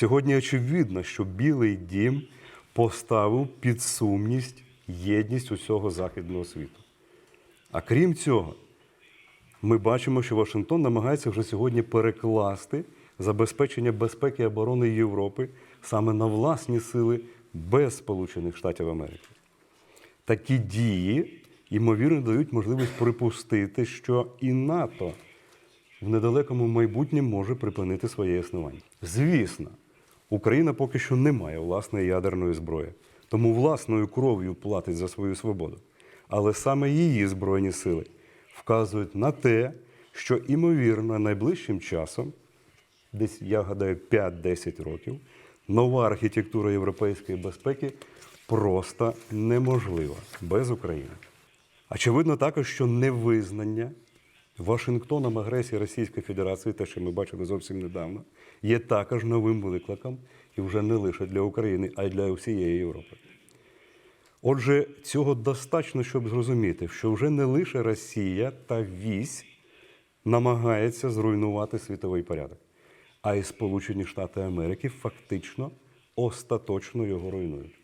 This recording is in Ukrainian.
Сьогодні очевидно, що Білий дім поставив під сумність єдність усього західного світу. А крім цього, ми бачимо, що Вашингтон намагається вже сьогодні перекласти забезпечення безпеки і оборони Європи саме на власні сили без Сполучених Штатів Америки. Такі дії, ймовірно, дають можливість припустити, що і НАТО в недалекому майбутньому може припинити своє існування. Звісно, Україна поки що не має власної ядерної зброї, тому власною кров'ю платить за свою свободу. Але саме її збройні сили вказують на те, що імовірно найближчим часом, десь я гадаю 5-10 років, нова архітектура європейської безпеки просто неможлива без України. Очевидно також, що невизнання Вашингтоном агресії Російської Федерації, те, що ми бачили зовсім недавно, є також новим викликом і вже не лише для України, а й для всієї Європи. Отже, цього достатньо, щоб зрозуміти, що вже не лише Росія та вісь намагається зруйнувати світовий порядок, а й Сполучені Штати Америки фактично остаточно його руйнують.